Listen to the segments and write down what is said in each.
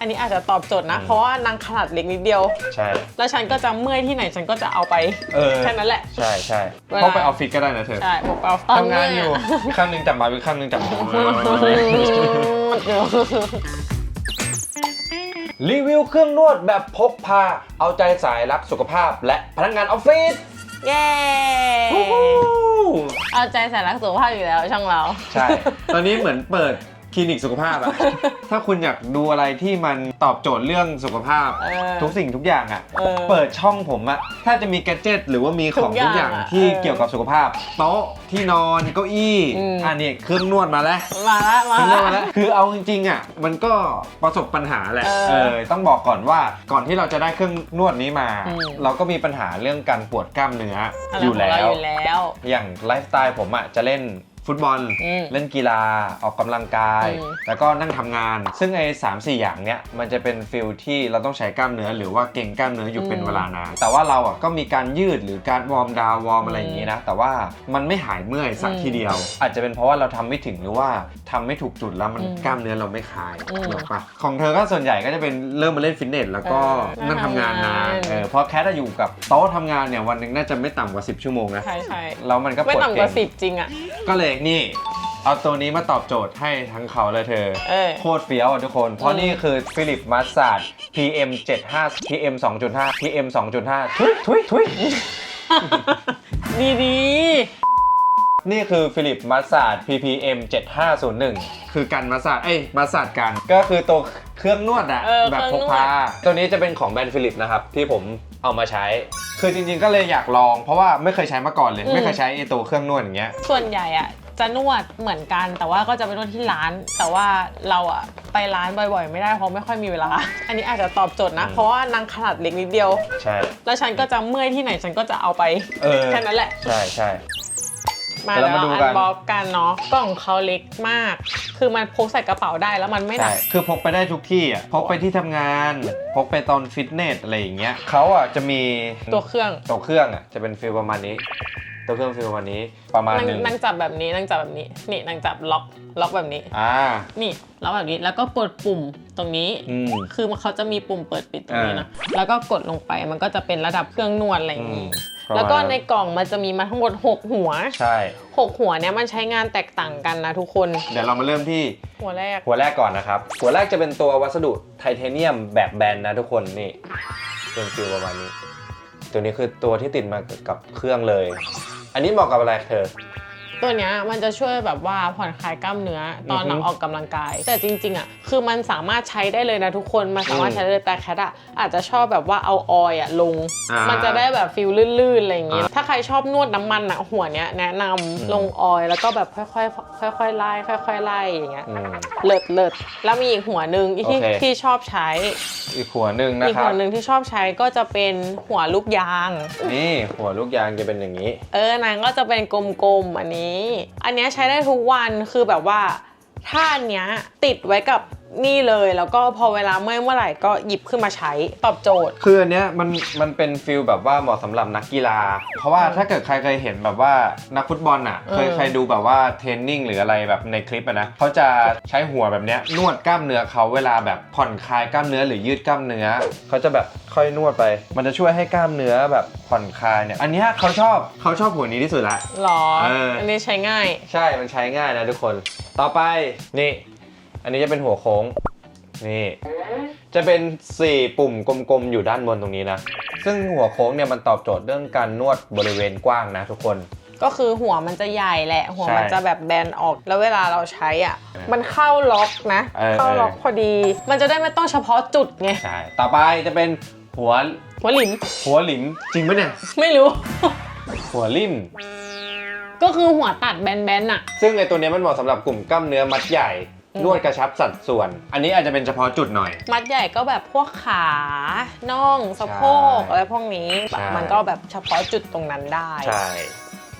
อันนี้อาจจะตอบโจทย์นะ เพราะว่านางขนาดเล็กนิดเดียว ใช่ แล้วฉันก็จะเมื่อยที่ไหนฉันก็จะเอาไปเออ แค่นั้นแหละ ใช่ใช่เวลาพกไปออฟฟิศก็ได้นะเธอใช่ผมเอาทำงานอยู่ข้างหนึงจับมาเป็นข้างหนึงจับมือรีวิวเครื่องนวดแบบพกพา เอาใจสายรักสุขภาพ และพนักงานออฟฟิศเย้เอาใจใส่รักสุขภาพอยู่แล้วช่างเรา ใช่ ตอนนี้เหมือนเปิดค ลินิกสุขภาพอะ ถ้าคุณอยากดูอะไรที่มันตอบโจทย์เรื่องสุขภาพ เออทุกสิ่งทุกอย่างอะเออ เปิดช่องผมอะถ้าจะมีแกดเจิตหรือว่ามีของทุทุกกออย่างย่างอะที่เออเกี่ยวกับสุขภาพ โต๊ะที่นอนเก้าอี้อืม อันนี้เครื่องนวดมาแล้ว มาละมาเครื่องนวดมาละ แล้วคือเอาจริงๆอะมันก็ประสบปัญหาแหละ เออเออ ต้องบอกก่อนว่า ก่อนที่เราจะได้เครื่องนวดนี้มา อืม เราก็มีปัญหาเรื่องการปวดกล้ามเนื้ออะไรอยู่ของแล้เราวอยู่แล้ว อย่างไลฟ์สไตล์ผมอะจะเล่น ฟุตบอล อืม เล่นกีฬาออกกำลังกาย อืม แล้วก็นั่งทำงาน ซึ่งไอ้สามสี่อย่างเนี้ยมันจะเป็นฟิลที่เราต้องใช้กล้ามเนื้อหรือว่าเก่งกล้ามเนื้ออยู่เป็นเวลานานแต่ว่าเราอะก็มีการยืดหรือการวอร์มดาวน์วอร์มอะไรอย่างนี้นะแต่ว่ามันไม่หายเมื่อยสักทีเดียว อาจจะเป็นเพราะว่าเราทำไม่ถึงหรือว่าทำไม่ถูกจุดแล้วมันกล้ามเนื้อเราไม่คลายอืม หรอกปะของเธอก็ส่วนใหญ่ก็จะเป็นเริ่มมาเล่นฟิตเนสแล้วก็เออนั่งทำงานนานนั่งทำงานเออเพราะแคทอะอยู่กับโต๊ะทำงานเนี่ยวันหนึ่งน่าจะไม่ต่ำกว่า 10 ชั่วโมงนะใช่ใช่แล้วมันก็ปไม่วดต่ำกเก่ว่างสิบจริงอะ ก็เลยนี่ เอาตัวนี้มาตอบโจทย์ให้ทั้งเขาเลยเธอ เออ โคตรเฟี้ยวอะทุกคน เพราะอืมนี่คือฟิลิปมาสซาด PM 75 PM 2.5 PM 2.5 ทุยทุยทุย ดีดีนี่คือฟิลิปมาสซาด PPM 7501 คือกันมาสซาดเอ้ยมาสซาดกัน ก็คือตัวเครื่องนวดอะเออแบบเคพรื่กองนวดพา ตัวนี้จะเป็นของแบรนด์ฟิลิปนะครับ ที่ผมเอามาใช้ คือจริงๆก็เลยอยากลอง เพราะว่าไม่เคยใช้มาก่อนเลย ไม่เคยใช้ไอตัวเครื่องนวดอย่างเงี้ยส่วนใหญ่อะ จะนวดเหมือนกัน แต่ว่าก็จะไปนวดที่ร้าน แต่ว่าเราอะไปร้านบ่อยๆ ไม่ได้เพราะไม่ค่อยมีเวลา อันนี้อาจจะตอบโจทย์นะอืมเพราะว่านางขนาดเล็กนิดเดียว ใช่ แล้วฉันก็จะเมื่อยที่ไหนฉันก็จะเอาไปเออ แค่นั้นแหละ ใช่ใช่ มาเดี๋แล้ยววเรามาดูอักัน นบ็อกกันเนาะกล่องเขาเล็กมาก คือมันพกใส่กระเป๋าได้แล้วมันไม่หนัใช่ ก คือพกไปได้ทุกที่อะ พกไปที่ทำงาน พกไปตอนฟิตเนสอะไรอย่างเงี้ยเขาอะจะมีตัวเครื่อง ตัวเครื่องอะ จะเป็นฟีลประมาณนี้ ตัวเครื่องฟีลประมาณนี้ประมาณนางหนึงนางจับแบบนี้นางจับแบบนี้ นี่นางจับล็อกล็อกแบบนี้ อ่า นี่ล็อกแบบนี้แล้วก็กดปุ่มตรงนี้ อืม คือมันเขาจะมีปุ่มเปิดปิดตรงนี้อ่านะ แล้วก็กดลงไปมันก็จะเป็นระดับเครื่องนวดอะไรอย่างนี้ อืมประมาณแล้วก็ในกล่องมันจะมีมาทั้งหมด 6 หัว ใช่ 6 หัวเนี้ยมันใช้งานแตกต่างกันนะทุกคน เดี๋ยวเรามาเริ่มที่ หัวแรก หัวแรกก่อนนะครับ หัวแรกจะเป็นตัววัสดุไทเทเนียมแบบแบนนะทุกคนนี่เป็นฟิลประมาณนี้ ตัวนี้คือตัวที่ติดมากับเครื่องเลย อันนี้เหมาะกับอะไรเธอ ตัวเนี้ยมันจะช่วยแบบว่าผ่อนคลายกล้ามเนื้อตอนอือฮึหลังออกกำลังกาย แต่จริงๆอะคือมันสามารถใช้ได้เลยนะทุกคนมันสามารถอืมใช้ได้เลยแต่แคทอะอาจจะชอบแบบว่าเอาออยล์อะลงอ่ามัมันจะได้แบบฟิลลื่นๆอะไรอย่างงี้อ่าถ้าใครชอบนวดน้ำมันอะหัวเนี้ยแนะนำลงออยล์แล้วก็แบบค่อยๆค่อยๆไล่ค่อยๆไล่อย่างเงี้ยอืมเลิศเลิศแล้วมีอีกหัวหนึ่งที่โอเคที่ชอบใช้อีกหัวหนึ่งนะอีกครัหับวหนึ่งที่ชอบใช้ก็จะเป็นหัวลูกยาง นี่หัวลูกยางจะเป็นอย่างนี้ เออนางก็จะเป็นกลมๆอันนี้อันเนี้ยใช้ได้ทุกวันคือแบบว่าถ้าอันเนี้ยติดไว้กับ นี่เลย แล้วก็พอเวลาเมื่อยเมื่อไหร่ก็หยิบขึ้นมาใช้ตอบโจทย์ คืออันเนี้ยมันมันเป็นฟิลแบบว่าเหมาะสำหรับนักกีฬา เพราะว่าถ้าเกิดใครเคยเห็นแบบว่านักฟุตบอลอะเคยเออเคยดูแบบว่าเทรนนิ่งหรืออะไรแบบในคลิปอะนะเขาจะใช้หัวแบบเนี้ยนวดกล้ามเนื้อเขาเวลาแบบผ่อนคลายกล้ามเนื้อหรือยืดกล้ามเนื้อเขาจะแบบค่อยนวดไป มันจะช่วยให้กล้ามเนื้อแบบผ่อนคลายเนี่ยอันเนี้ยเขาชอบเขาชอบหัวนี้ที่สุดละ หรอ เอออั อันนี้ใช้ง่าย ใช่ มันใช้ง่ายนะทุกคน ต่อไปนี่ อันนี้จะเป็นหัวโค้ง นี่ จะเป็น 4 ปุ่มกลมๆ อยู่ด้านบนตรงนี้นะ ซึ่งหัวโค้งเนี่ยมันตอบโจทย์เรื่องการนวดบริเวณกว้างนะทุกคน ก็คือหัวมันจะใหญ่แหละ หัวใช่มันจะแบบแบนออก แล้วเวลาเราใช้อะเออมันเข้าล็อกนะ เออ เข้าล็อกเออพอดี มันจะได้ไม่ต้องเฉพาะจุดไง ใช่ ต่อไปจะเป็นหัว หัวหลิม หัวหลิม จริงปะเนี่ย ไม่รู้ หัวลิ่ม ก็คือหัวตัดแบนๆอะซึ่งไอตัวเนี้ยมันเหมาะสำหรับกลุ่มกล้ามเนื้อมัดใหญ่อืม นวดกระชับสัดส่วน อันนี้อาจจะเป็นเฉพาะจุดหน่อย มัดใหญ่ก็แบบพวกขาน่องสะโพกใช่อะไรพวกนี้แบบใช่มันก็แบบเฉพาะจุดตรงนั้นได้ใช่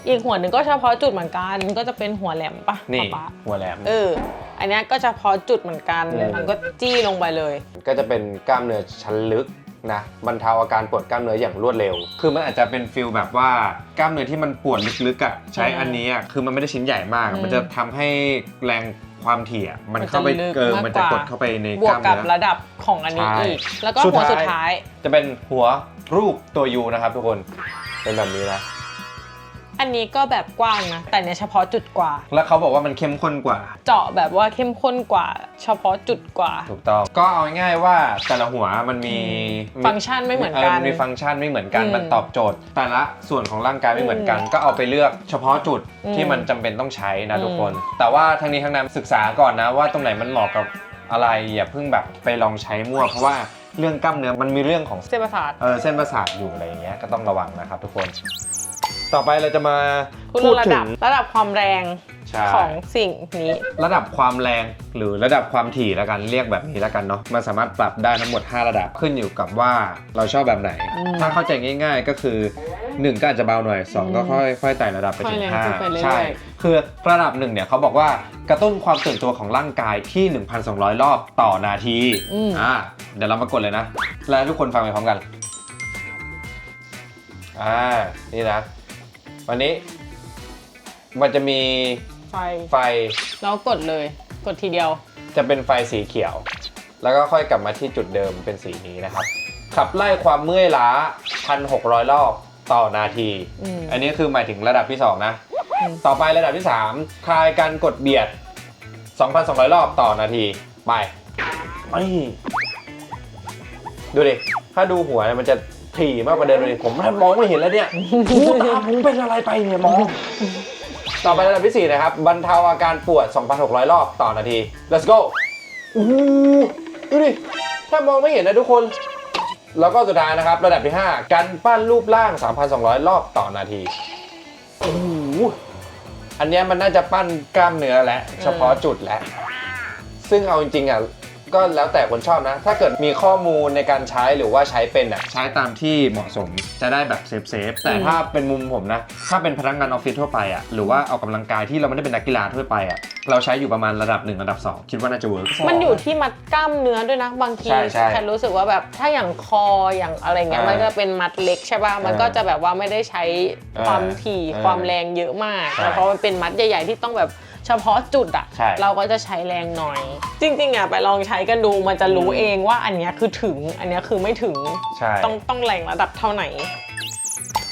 อีกหัวหนึ่งก็เฉพาะจุดเหมือนกันก็จะเป็นหัวแหลมปะนี่ป๊าหัวแหลมเอออันเนี้ยก็เฉพาะจุดเหมือนกันอืมมันก็จี้ลงไปเลย ก็จะเป็นกล้ามเนื้อชั้นลึกนะบรรเทาอาการปวดกล้ามเนื้ออย่างรวดเร็ว คือมันอาจจะเป็นฟิลแบบว่ากล้ามเนื้อที่มันปวดลึกๆอะใช้อืมอันนี้อะคือมันไม่ได้ชิ้นใหญ่มากอืมมันจะทำให้แรง ความถี่อะมันมันจะเข้าไปลึกเกินมากมันจะกว่ากดเข้าไปในบกวกล้ามกับเนื้อระดับของอันนี้ใช่อีก แล้วก็สุดหัวท้ายสุดท้าย จะเป็นหัวรูปตัวยูนะครับทุกคนเป็นแบบนี้นะ อันนี้ก็แบบกว้างนะ แต่เนี่ยเฉพาะจุดกว่า แล้วเขาบอกว่ามันเข้มข้นกว่า เจาะแบบว่าเข้มข้นกว่า เฉพาะจุดกว่า ถูกต้อง ก็เอาง่ายๆว่าแต่ละหัวมันมีฟังก์ชันไม่เหมือนกัน มีฟังก์ชันไม่เหมือนกันอืมมันตอบโจทย์ แต่ละส่วนของร่างกายไม่เหมือนกัน ก็เอาไปเลือกเฉพาะจุดอืมที่มันจำเป็นต้องใช้นะอืมทุกคน แต่ว่าทั้งนี้ทั้งนั้นศึกษาก่อนนะว่าตรงไหนมันเหมาะกับอะไรอย่าเพิ่งแบบไปลองใช้มั่วเพราะว่าเรื่องกล้ามเนื้อมันมีเรื่องของเส้นประสาทเออเส้นประสาทอยู่อะไรอย่างเงี้ยก็ต้องระวังนะครับทุกคน ต่อไปเราจะมาพูดพูดระถึดับง ระดับความแรงใช่ ของสิ่งนี้ ระดับความแรงหรือระดับความถี่แล้วกันเรียกแบบนี้แล้วกันเนาะมันสามารถปรับได้ทั้งหมด 5 ระดับขึ้นอยู่กับว่าเราชอบแบบไหน อืมถ้าเข้าใจง่าย ๆ ก็คือ 1 ก็อาจจะเบาหน่อย 2 ก็ค่อยค่อยไต่ระดับไปถึงค่อยแรงขึ้นไปเรื่อยๆ 5ใช่ คือระดับหนึ่งเนี่ยเขาบอกว่ากระตุ้นความตื่นตัวของร่างกายที่ 1,200 รอบต่อนาทีอืม อ่าเดี๋ยวเรามากดเลยนะ แล้วทุกคนฟังไปพร้อมกันอ่านี่นะ วันนี้ มันจะมีไฟไฟแล้วกดเลยกดทีเดียว จะเป็นไฟสีเขียว แล้วก็ค่อยกลับมาที่จุดเดิมเป็นสีนี้นะครับ ขับไล่ความเมื่อยล้า 1,600 รอบต่อนาที อืม อันนี้คือหมายถึงระดับที่ 2 นะอืมต่อไประดับที่ 3 คลายการกดเบียด 2,200 รอบต่อนาที ไปไปดูดิ ถ้าดูหัวเนี่ยมันจะ ถี่มากกว่าเดิมเลยผมแทบมองไม่เห็นแล้วเนี่ยหูตาผมเป็นอะไรไปเนี่ยมองต่อไประดับที่ 4 นะครับ บรรเทาอาการปวด 2,600 รอบต่อนาที let's go โอ้โหดูดิถ้ามองไม่เห็นนะทุกคน แล้วก็สุดท้ายนะครับ ระดับที่ 5 การปั้นรูปร่าง 3,200 รอบต่อนาทีโอ้โหอันเนี้ยมันน่าจะปั้นกล้ามเนื้อและ เฉพาะจุดและ ซึ่งเอาจริงๆอะ ก็แล้วแต่คนชอบนะ ถ้าเกิดมีข้อมูลในการใช้หรือว่าใช้เป็นอะใช้ตามที่เหมาะสมจะได้แบบเซฟเซฟๆแต่อืมถ้าเป็นมุมผมนะ ถ้าเป็นพนักงานออฟฟิศทั่วไปอะหรือว่าออกกำลังกายที่เราไม่ได้เป็นนักกีฬาทั่วไปอะเราใช้อยู่ประมาณระดับ 1 ระดับ 2 คิดว่าน่าจะเวิร์กมันอยู่ที่มัดกล้ามเนื้อด้วยนะ บางทีใช่ใช่แค่รู้สึกว่าแบบถ้าอย่างคออย่างอะไรเงี้ยอ่ามัมันก็เป็นมัดเล็กใช่ป่ะมันก็อ่าจะแบบว่าไม่ได้ใช้ความถี่อ่าความแรงเยอะมากใช่แล้วเพราะมันเป็นมัดใหญ่ ๆ ที่ต้องแบบ เฉพาะจุดอะใช่ เราก็จะใช้แรงหน่อย จริงๆอะไปลองใช้กันดูมันจะรู้อืมเองว่าอันเนี้ยคือถึงอันเนี้ยคือไม่ถึงใช่ ต้องต้องแรงระดับเท่าไหน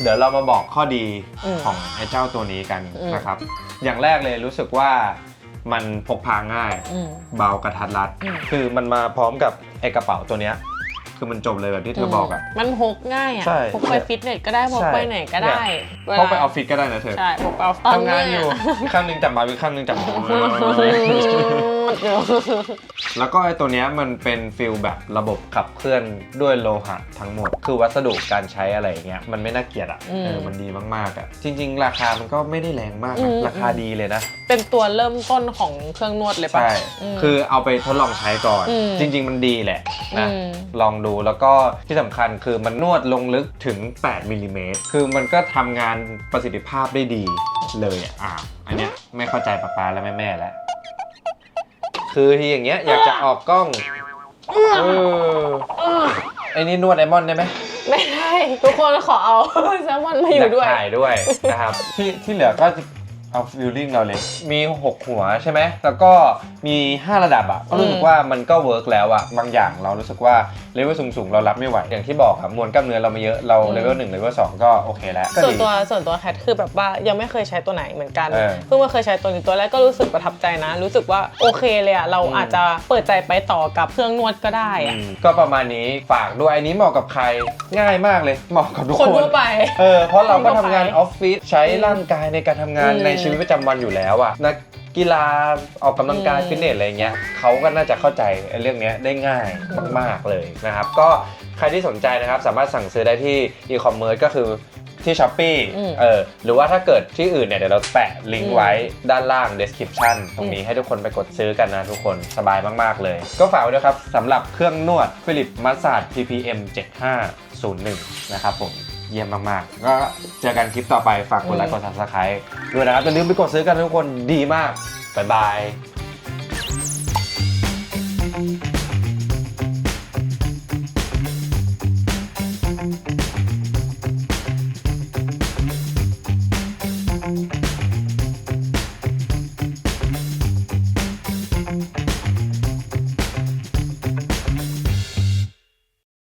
เดี๋ยวเรามาบอกข้อดีอืมของไอ้เจ้าตัวนี้กันอืม นะครับ อย่างแรกเลยรู้สึกว่ามันพกพาง่าย อืม เบากระทัดรัด อืม คือมันมาพร้อมกับไอ้กระเป๋าตัวเนี้ย คือมันจบเลยแบบที่เธอบอกอะ มันพกง่ายอะใช่พกไปฟิตเนสก็ได้ พกใช่ไปไหนก็ได้พกไปออฟฟิศก็ได้นะเธอ ใช่ พกไปออฟฟิศทำงานอยู่เข้างหนึงจับมาอีกข้างหนึงจับมือแล้วก็ไอ้ตัวเนี้ยมันเป็นฟิลแบบระบบขับเคลื่อนด้วยโลหะทั้งหมด คือวัสดุการใช้อะไรอย่างเงี้ย มันไม่น่าเกลียดอะอืมเออ มันดีมากๆอะ จริง ๆ ราคามันก็ไม่ได้แรงมากอืนะมราคาดีเลยนะเป็นตัวเริ่มต้นของเครื่องนวดเลยปะ ใช่มคือเอาไปทดลองใช้ก่อน อืมจริง ๆ มันดีแหละนะ อืม ลองดูแล้วก็ที่สำคัญคือมันนวดลงลึกถึง 8มิลลิเมตร คือมันก็ทำงานประสิทธิภาพได้ดีเลยอะอะอันเนี้ยไม่เข้าใจป้าปาและแม่แม่ๆแล้ว คือที่อย่างเงี้ยอยากจะออกกล้องเออเออไอ้นี่นวดไอมอนได้ไหม ไม่ได้ ทุกคนขอเอาแซลมอนมาอยู่ด้วยกถ่ายด้วยนะครับ ที่ที่เหลือก็ เอาฟิลลิ่งเราเลย มี 6 หัวใช่ไหม แล้วก็มี 5 ระดับอะก็รู้สึกว่ามันก็เวิร์กแล้วอะบางอย่างเรารู้สึกว่าเลเวลสูงๆ เรารับไม่ไหว อย่างที่บอกครับมวลกล้ามเนื้อเรามาเยอะ เราอืมเลเวลหนึ่งเลเวลสองก็โอเคแล้วก็ส่วนดี ตัวส่วนตัวแคทคือแบบว่ายังไม่เคยใช้ตัวไหนเหมือนกันเออเพิ่งมาเคยใช้ตัวนี้ตัวแรกก็รู้สึกประทับใจนะ รู้สึกว่าโอเคเลยอะเราอืม อาจจะเปิดใจไปต่อกับเครื่องนวดก็ได้อะอืมก็ประมาณนี้ฝากด้วยอันนี้เหมาะกับใครง่ายมากเลยเหมาะกับทุกคนคน ทั่วไป เออเพราะเราก็คนทั่ทำวไปงานออฟฟิศใช้ร่างกายในการทำงานอืม ในชีวิตประจำวันอยู่แล้วอะนักกีฬาออกกำลังกายอืมฟิตเนสอะไรเงี้ยเขาก็น่าจะเข้าใจไอ้เรื่องเนี้ยได้ง่ายมาก ๆ เลยนะครับ ก็ใครที่สนใจนะครับ สามารถสั่งซื้อได้ที่อีคอมเมิร์ซก็คือที่ s h อ p e e อืมเออหรือว่าถ้าเกิดที่อื่นเนี่ยเดี๋ยวเราแปะลิงอืก์ม ไว้ด้านล่าง description ตรงนี้ให้ทุกคนไปกดซื้อกันนะทุกคนสบายมาก ๆ เลย ก็ฝากไว้ด้วยครับสำหรับเครื่องนวด Philip Massage PPM 7501 นะครับผม เยี่ยมมากๆ ก็เจอกันคลิปต่อไปฝากกดไลค์กดซับสไคร b e ด้วยนะครับอย่าลืมไปกดซื้อกันทุกคนดีมากบ๊ายบาย